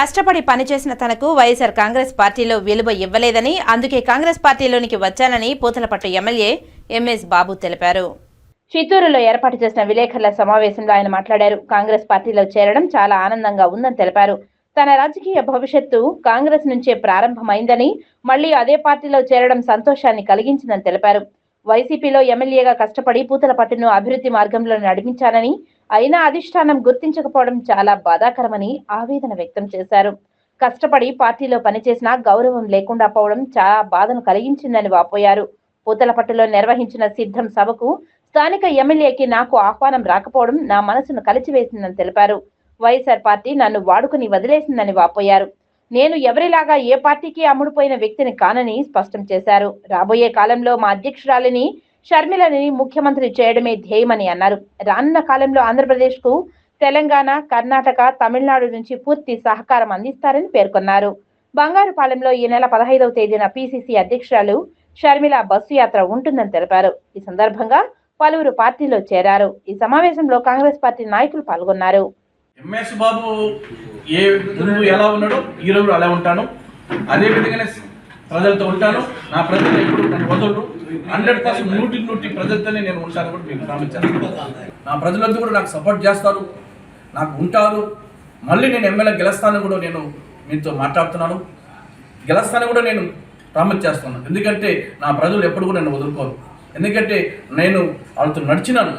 కష్టపడి పనిచేసిన తనకు వైఎస్ఆర్ కాంగ్రెస్ పార్టీలో విలువ ఇవ్వలేదని అందుకే కాంగ్రెస్ పార్టీలోనికి వచ్చానని పూతలపట్టు ఎమ్మెల్యే ఎంఎస్ బాబు తెలిపారు. చిత్తూరులో ఏర్పాటు చేసిన విలేకరుల సమావేశంలో ఆయన మాట్లాడారు. కాంగ్రెస్ పార్టీలో చేరడం చాలా ఆనందంగా ఉందని తెలిపారు. తన రాజకీయ భవిష్యత్తు కాంగ్రెస్ నుంచే ప్రారంభమైందని మళ్ళీ అదే పార్టీలో చేరడం సంతోషాన్ని కలిగించిందని తెలిపారు. వైసీపీలో ఎమ్మెల్యేగా కష్టపడి పూతలపట్టును అభివృద్ధి మార్గంలో నడిపించానని అయినా అధిష్టానం గుర్తించకపోవడం చాలా బాధాకరమని ఆవేదన వ్యక్తం చేశారు. కష్టపడి పార్టీలో పనిచేసినా గౌరవం లేకుండా పోవడం చాలా బాధను కలిగించిందని వాపోయారు. పూతలపట్టులో నిర్వహించిన సిద్ధం సభకు స్థానిక ఎమ్మెల్యేకి నాకు ఆహ్వానం రాకపోవడం నా మనసును కలిచివేసిందని తెలిపారు. వైఎస్ఆర్ పార్టీ నన్ను వాడుకుని వదిలేసిందని వాపోయారు. నేను ఎవరిలాగా ఏ పార్టీకి అమ్ముడుపోయిన వ్యక్తిని కానని స్పష్టం చేశారు. రాబోయే కాలంలో మా అధ్యక్షురాలిని షర్మిలని ముఖ్యమంత్రి చేయడమే ధ్యేయమని అన్నారు. రానున్న కాలంలో ఆంధ్రప్రదేశ్కు తెలంగాణ కర్ణాటక తమిళనాడు నుంచి పూర్తి సహకారం అందిస్తారని పేర్కొన్నారు. బంగారుపాలెంలో ఈ నెల పదహైదవ తేదీన పిసిసి అధ్యక్షురాలు షర్మిల బస్సు యాత్ర ఉంటుందని తెలిపారు. ఈ సందర్భంగా పలువురు పార్టీలో చేరారు. ఈ సమావేశంలో కాంగ్రెస్ పార్టీ నాయకులు పాల్గొన్నారు. ఎంఎస్ బాబు ఏ ముందు ఎలా ఉన్నాడో ఈ రోజు అలా ఉంటాను. అదే విధంగానే ప్రజలతో ఉంటాను. నా ప్రజలు ఎప్పుడు వదలరు హండ్రెడ్ పర్సెంట్ నూటి నూటి ప్రజలతోనే నేను ఉంటాను కూడా మీకు ప్రామించాను. నా ప్రజలందరూ కూడా నాకు సపోర్ట్ చేస్తారు. నాకు ఉంటారు. మళ్ళీ నేను ఎమ్మెల్యే గెలుస్తానని కూడా నేను మీతో మాట్లాడుతున్నాను. గెలుస్తానని కూడా నేను ప్రామిస్ చేస్తున్నాను. ఎందుకంటే నా ప్రజలు ఎప్పుడు కూడా నన్ను వదులుకోరు. ఎందుకంటే నేను వాళ్ళతో నడిచినాను.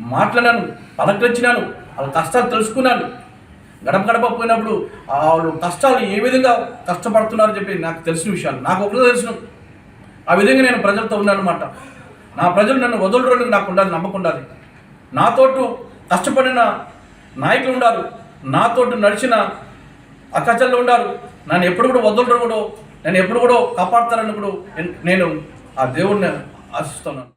మాట్లాడాను. పలకరించినాను. వాళ్ళ కష్టాలు తెలుసుకున్నాను. గడప గడప పోయినప్పుడు వాళ్ళు కష్టాలు ఏ విధంగా కష్టపడుతున్నారో చెప్పి నాకు తెలిసిన విషయాలు. నాకు ఒకటే తెలుసు ఆ విధంగా నేను ప్రజలతో ఉన్నాను అనమాట నా ప్రజలు నన్ను వదలడానికి నాకు ఉండాలి నమ్మకం ఉండాలి. నాతోటు కష్టపడిన నాయకులు ఉండారు. నాతోటి నడిచిన అక్కచెల్లు ఉండారు. నన్ను ఎప్పుడు కూడా వదలరు కూడా నేను ఎప్పుడు కూడా కాపాడుతానని కూడా నేను ఆ దేవుడిని ఆశిస్తున్నాను.